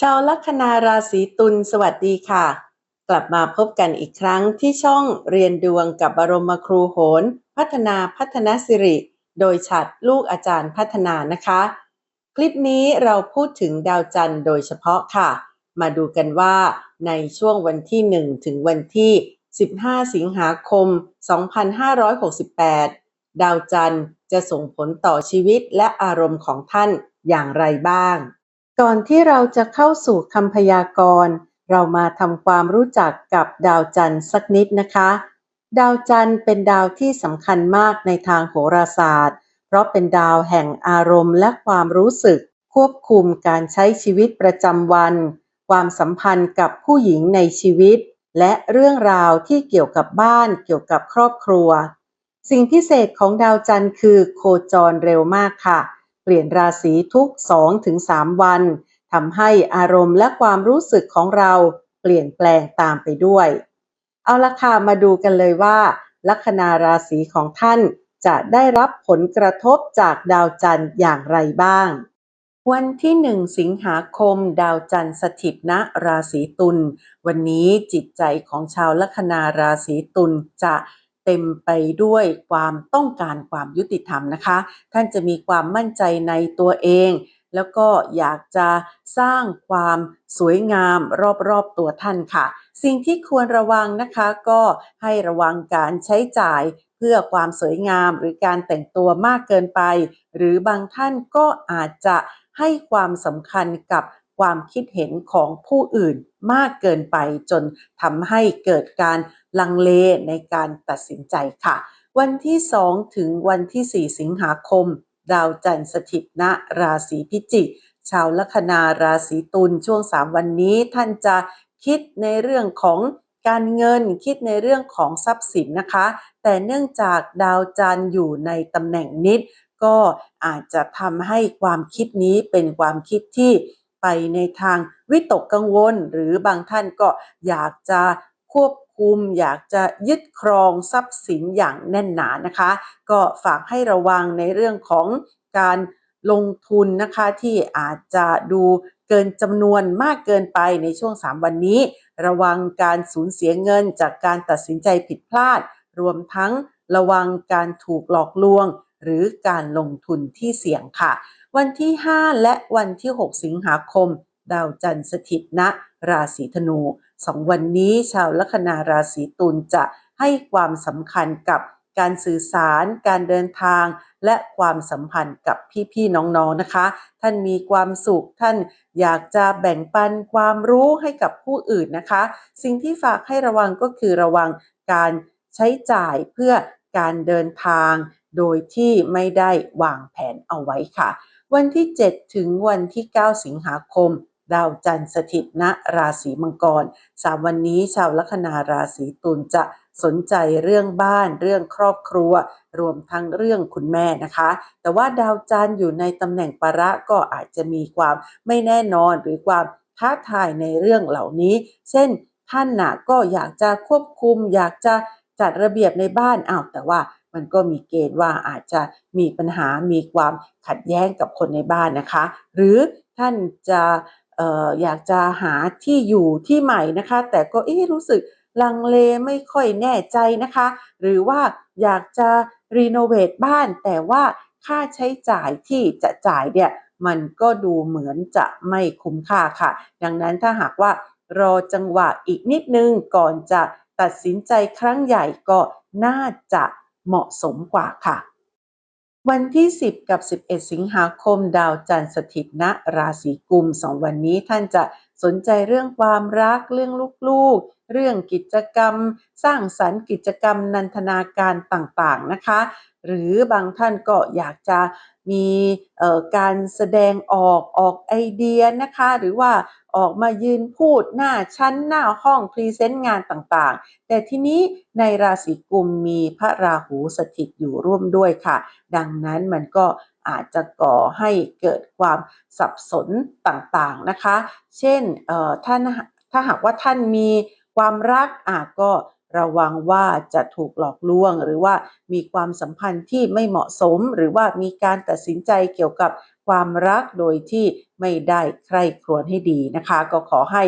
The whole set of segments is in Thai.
ชาวลัคนาราศีตุลสวัสดีค่ะ กลับมาพบกันอีกครั้งที่ช่องเรียนดวงกับบรมครูโหน พัฒนาพัฒนาสิริ โดยฉัดลูกอาจารย์พัฒนานะคะ คลิปนี้เราพูดถึงดาวจันทร์โดยเฉพาะค่ะ มาดูกันว่าในช่วงวันที่ 1 ถึงวันที่ 15 สิงหาคม 2568 ดาวจันทร์จะส่งผลต่อชีวิตและอารมณ์ของท่านอย่างไรบ้าง ก่อนที่เราจะเข้าสู่คำพยากรณ์ เรามาทำความรู้จักกับดาวจันทร์สักนิดนะคะ ดาวจันทร์เป็นดาวที่สำคัญมากในทางโหราศาสตร์ เพราะเป็นดาวแห่งอารมณ์และความรู้สึก ควบคุมการใช้ชีวิตประจำวัน ความสัมพันธ์กับผู้หญิงในชีวิต และเรื่องราวที่เกี่ยวกับบ้านเกี่ยวกับครอบครัว สิ่งพิเศษของดาวจันทร์คือโคจรเร็วมากค่ะ เปลี่ยนราศีทุก 2-3 วันทำให้อารมณ์และความรู้สึกของเราเปลี่ยนแปลงตามไปด้วย เอาละค่ะมาดูกันเลยว่า ลัคนาราศีของท่านจะได้รับผลกระทบจากดาวจันทร์อย่างไรบ้าง วันที่หนึ่งสิงหาคม ดาวจันทร์สถิตณราศีตุล วันนี้จิตใจของชาวลัคนาราศีตุลจะ เต็มไปด้วยความต้องการความยุติธรรมนะคะ ท่านจะมีความมั่นใจในตัวเอง แล้วก็อยากจะสร้างความสวยงามรอบๆตัวท่านค่ะ สิ่งที่ควรระวังนะคะก็ให้ระวังการใช้จ่ายเพื่อความสวยงามหรือการแต่งตัวมากเกินไป หรือบางท่านก็อาจจะให้ความสำคัญกับ ความคิดเห็นของผู้อื่นมากเกินไปจนทำให้เกิดการลังเลในการตัดสินใจค่ะ วันที่ 2 ถึงวันที่ 4 สิงหาคม ดาวจันทร์สถิตณราศีพิจิก ชาวลัคนาราศีตุลช่วง 3 วันนี้ท่านจะคิดในเรื่องของการเงินคิดในเรื่องของทรัพย์สินนะคะ แต่เนื่องจากดาวจันทร์อยู่ในตำแหน่งนิด ก็อาจจะทำให้ความคิดนี้เป็นความคิดที่ ไปในทางวิตกกังวล หรือบางท่านก็อยากจะควบคุม อยากจะยึดครองทรัพย์สินอย่างแน่นหนานะคะ ก็ฝากให้ระวังในเรื่องของการลงทุนนะคะที่อาจจะดูเกินจำนวนมากเกินไปในช่วง 3 วันนี้ ระวังการสูญเสียเงินจากการตัดสินใจผิดพลาด รวมทั้งระวังการถูกหลอกลวง หรือการลงทุนที่เสี่ยงค่ะ วันที่ 5 และวันที่ 6 สิงหาคม ดาวจันทร์สถิตณราศีธนูสองวันนี้ชาวลัคนาราศีตุลจะให้ความสำคัญกับการสื่อสาร การเดินทาง และความสัมพันธ์กับพี่ๆน้องๆนะคะ ท่านมีความสุข ท่านอยากจะแบ่งปันความรู้ให้กับผู้อื่นนะคะ สิ่งที่ฝากให้ระวังก็คือระวังการใช้จ่ายเพื่อการเดินทาง โดยที่ไม่ได้วางแผนเอาไว้ค่ะ วันที่ 7 ถึงวันที่ 9 สิงหาคม ดาวจันทร์สถิตณราศีมังกรสามวันนี้ชาวลัคนาราศีตุลจะสนใจเรื่องบ้านเรื่องครอบครัว รวมทั้งเรื่องคุณแม่นะคะ แต่ว่าดาวจันทร์อยู่ในตำแหน่งประ ก็อาจจะมีความไม่แน่นอนหรือความท้าทายในเรื่องเหล่านี้ เช่นท่านนะก็อยากจะควบคุม อยากจะจัดระเบียบในบ้านอ้าวแต่ว่า มันก็มีเกณฑ์ว่าอาจจะมีปัญหามีความขัดแย้งกับคนในบ้านนะคะ หรือท่านจะอออยากจะหาที่อยู่ที่ใหม่นะคะ แต่ก็เอ๊รู้สึกลังเลไม่ค่อยแน่ใจนะคะ หรือว่าอยากจะรีโนเวทบ้านแต่ว่าค่าใช้จ่ายที่จะจ่ายเนี่ยมันก็ดูเหมือนจะไม่คุ้มค่าค่ะ ดังนั้นถ้าหากว่ารอจังหวะอีกนิดนึงก่อนจะตัดสินใจครั้งใหญ่ก็น่าจะ เหมาะสมกว่าค่ะ วันที่ 10 กับ 11 สิงหาคมดาวจันทร์สถิตณราศีกุมสองวันนี้ท่านจะสนใจเรื่องความรักเรื่องลูกๆ เรื่องกิจกรรม สร้างสรรค์กิจกรรมนันทนาการต่างๆนะคะ หรือบางท่านก็อยากจะมีการแสดงออกออกไอเดียนะคะ หรือว่าออกมายืนพูดหน้าชั้นหน้าห้องพรีเซนต์งานต่างๆ แต่ทีนี้ในราศีกุมมีพระราหูสถิตอยู่ร่วมด้วยค่ะ ดังนั้นมันก็อาจจะก่อให้เกิดความสับสนต่างๆนะคะ เช่นท่านถ้าหากว่าท่านมีความรักอาจก็ ระวังว่าจะถูกหลอกลวง หรือว่ามีความสัมพันธ์ที่ไม่เหมาะสม หรือว่ามีการตัดสินใจเกี่ยวกับความรักโดยที่ไม่ได้ใคร่ครวญให้ดีนะคะ ก็ขอให้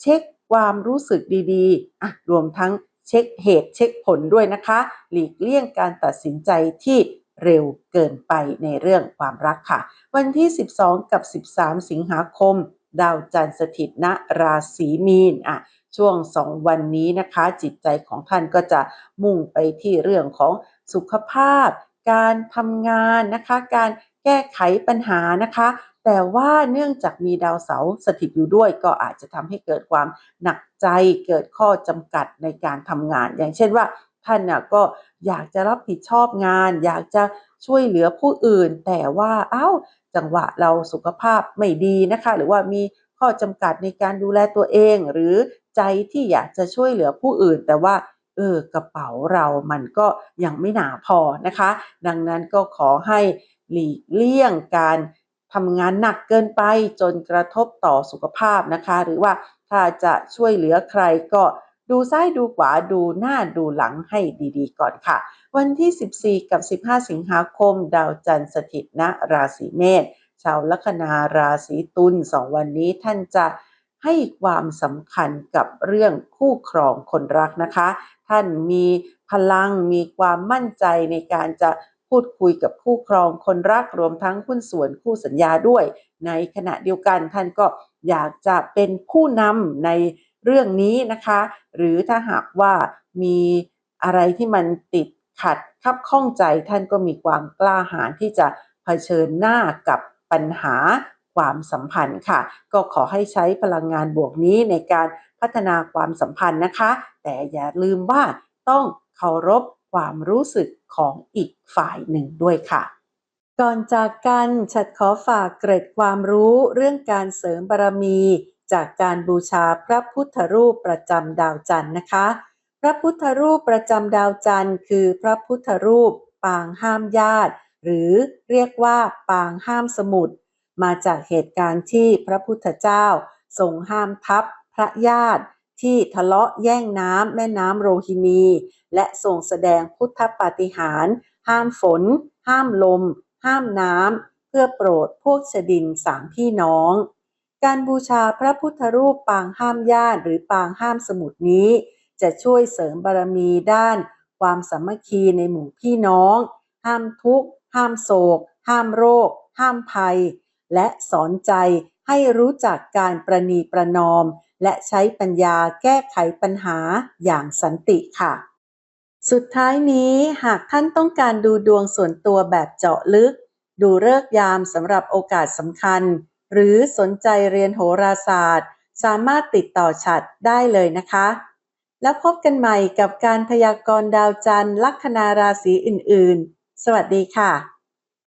เช็คความรู้สึกดีๆอะรวมทั้งเช็คเหตุเช็คผลด้วยนะคะ หลีกเลี่ยงการตัดสินใจที่เร็วเกินไปในเรื่องความรักค่ะ วันที่ 12 กับ 13 สิงหาคม ดาวจันทร์สถิตณราศีมีนอะ ช่วง2วันนี้นะคะ จิตใจของท่านก็จะมุ่งไปที่เรื่องของสุขภาพ การทำงานนะคะ การแก้ไขปัญหานะคะ แต่ว่าเนื่องจากมีดาวเสาร์สถิตอยู่ด้วย ก็อาจจะทำให้เกิดความหนักใจเกิดข้อจำกัดในการทำงาน อย่างเช่นว่าท่านน่ะก็อยากจะรับผิดชอบงาน อยากจะช่วยเหลือผู้อื่น แต่ว่าเอา้าจังหวะเราสุขภาพไม่ดีนะคะ หรือว่ามี ข้อจำกัดในการดูแลตัวเอง หรือใจที่อยากจะช่วยเหลือผู้อื่น แต่ว่าเออกระเป๋าเรามันก็ยังไม่หนาพอนะคะ ดังนั้นก็ขอให้หลีกเลี่ยงการทำงานหนักเกินไปจนกระทบต่อสุขภาพนะคะ หรือว่าถ้าจะช่วยเหลือใครก็ดูซ้ายดูขวาดูหน้าดูหลังให้ดีๆ ก่อนค่ะ วันที่ 14 กับ 15 สิงหาคม ดาวจันทร์สถิตณราศีเมษ ชาวลัคนาราศีตุลสองวันนี้ท่านจะให้ความสำคัญกับเรื่องคู่ครองคนรักนะคะ ท่านมีพลังมีความมั่นใจในการจะพูดคุยกับคู่ครองคนรักรวมทั้งหุ้นส่วนคู่สัญญาด้วย ในขณะเดียวกันท่านก็อยากจะเป็นผู้นำในเรื่องนี้นะคะ หรือถ้าหากว่ามีอะไรที่มันติดขัดคับข้องใจท่านก็มีความกล้าหาญที่จะเผชิญหน้ากับ ปัญหาความสัมพันธ์ค่ะ ก็ขอให้ใช้พลังงานบวกนี้ในการพัฒนาความสัมพันธ์นะคะ แต่อย่าลืมว่าต้องเคารพความรู้สึกของอีกฝ่ายหนึ่งด้วยค่ะ ก่อนจากกันฉัดขอฝากเกร็ดความรู้เรื่องการเสริมบารมี จากการบูชาพระพุทธรูปประจำดาวจันทร์นะคะ พระพุทธรูปประจำดาวจันทร์คือพระพุทธรูปปางห้ามญาติ หรือเรียกว่าปางห้ามสมุทรมาจากเหตุการณ์ที่พระพุทธเจ้าทรงห้ามทัพพระญาติที่ทะเลาะแย่งน้ำแม่น้ำโรฮินี และทรงแสดงพุทธปาฏิหาริย์ห้ามฝน ห้ามลม ห้ามน้ำเพื่อโปรดพวกชดินสามพี่น้อง การบูชาพระพุทธรูปปางห้ามญาติหรือปางห้ามสมุทรนี้ จะช่วยเสริมบารมีด้าน ความสามัคคีในหมู่พี่น้อง ห้ามทุกข์ ห้ามโศก ห้ามโรค ห้ามภัย และสอนใจให้รู้จักการประนีประนอม และใช้ปัญญาแก้ไขปัญหาอย่างสันติค่ะ สุดท้ายนี้หากท่านต้องการดูดวงส่วนตัวแบบเจาะลึก ดูเลิกยามสำหรับโอกาสสำคัญ หรือสนใจเรียนโหราศาสตร์ สามารถติดต่อฉัดได้เลยนะคะแล้วพบกันใหม่กับการพยากรณ์ดาวจันทร์ลัคนาราศีอื่น ๆ สวัสดีค่ะ